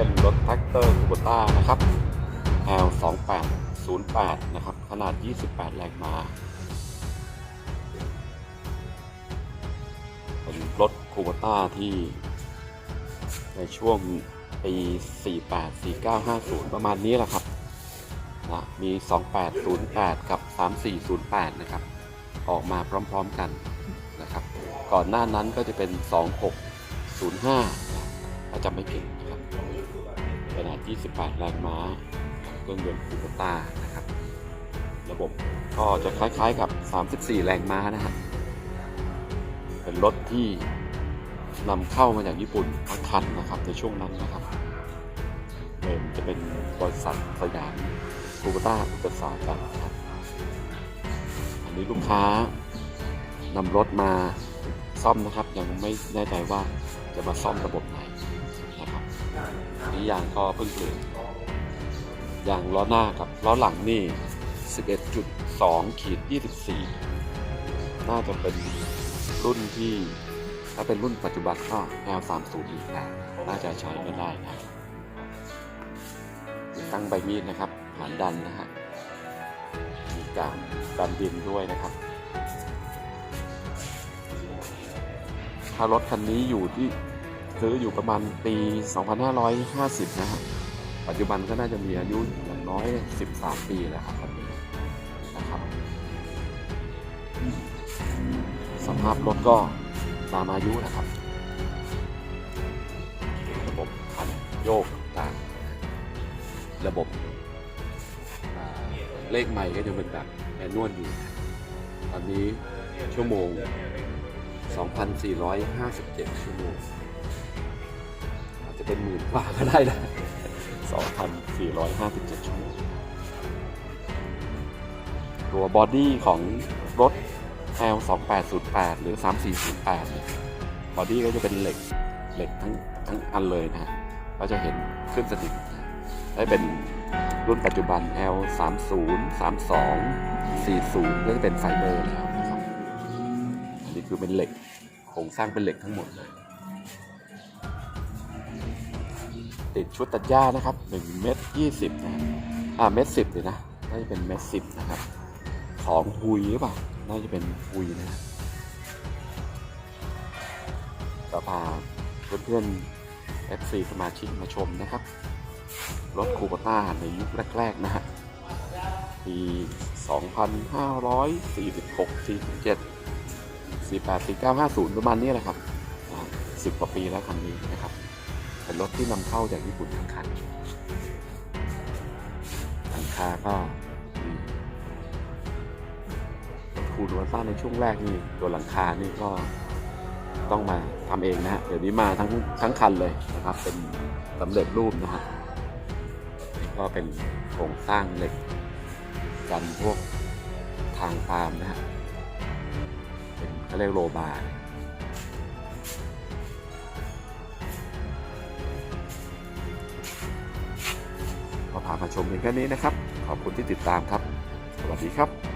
เป็นรถแท็กเตอร์คูโบต้านะครับ L 2 8 0 8นะครับ ขนาด 28 แรงม้าเป็นรถคูโบต้าที่ ในช่วงปี 48 49 50 ประมาณนี้แหละครับนะมี 2808 กับ 3408 นะครับ ออกมาพร้อมๆกันนะครับ ก่อนหน้านั้นก็จะเป็น 2605ถ้าจำไม่ผิดนะ ขนาด 28 แรงม้าเครื่องยนต์คูโบต้านะครับ ระบบก็จะคล้ายๆกับ 34 แรงม้านะฮะเป็นรถที่นำเข้ามาจากญี่ปุ่นทั้งคันนะครับในช่วงนั้นนะครับเดิมจะเป็นบริษัทสยามคูโบต้าอุตสาหกรรมครับ อันนี้ลูกค้านำรถมาซ่อมนะครับ ยังไม่แน่ใจว่าจะมาซ่อมระบบไหน นี่ยางก็เพิ่งเปลี่ยนยางล้อหน้ากับล้อหลังนี่ 11.2ขีด24 น่าจะเป็นรุ่นที่ ถ้าเป็นรุ่นปัจจุบันก็ L30 อีกนะน่าจะใช้ไม่ได้นะติดตั้งใบมีดนะครับหานดันนะฮะมีการดันดินด้วยนะครับ ถ้ารถคันนี้อยู่ที่ ซื้ออยู่ประมาณปี 2550 นะฮะปัจจุบันก็น่าจะมีอายุอย่างน้อย 13 ปีแล้วครับคันนี้นะครับสภาพรถก็ตามอายุนะครับ ระบบคันโยกต่างระบบเลขใหม่ก็จะเป็นแบบแมนนวลอยู่ ตอนนี้ชั่วโมง 2,457 ชั่วโมง จะเป็นหมื่นกว่าก็ได้นะ 2,457 ชั่วโมง ตัวบอดี้ของรถ L 2 8 0 8หรือ 3408 บอดี้ก็จะเป็นเหล็กเหล็กทั้งทั้งอันเลยนะฮะก็จะเห็นขึ้นสนิมได้เป็นรุ่นปัจจุบัน L 3 0 3 2 40 ก็จะเป็นไฟเบอร์แล้วนะครับ อันนี้คือเป็นเหล็กโครงสร้างเป็นเหล็กทั้งหมดเลย ติดชุดตัดหญ้านะครับ1เมตร20นะอ่าเมตร10เลยนะน่าจะเป็นเมตร10นะครับของฮุยหรือเปล่าน่าจะเป็นฮุยนะก็พาเพื่อนๆ FC สมาชิกมาชมนะครับ รถคูปต้าในยุคแรก ๆ นะฮะปี 2546 47 48 49 50 ประมาณนี้แหละครับสิบกว่าปีแล้วคันนี้นะครับ เป็นรถที่นำเข้าจากญี่ปุ่นทั้งคันหลังคาก็คูดูซ่าในช่วงแรกนี่ตัวหลังคานี่ก็ต้องมาทำเองนะฮะเดี๋ยวนี้มาทั้งทั้งคันเลยนะครับ เป็นสำเร็จรูปนะฮะก็เป็นโครงสร้างเหล็กกันพวกทางฟาร์มนะฮะเป็นเขาเรียกโลบาร์ มาชมเพียงแค่นี้นะครับ ขอบคุณที่ติดตามครับ สวัสดีครับ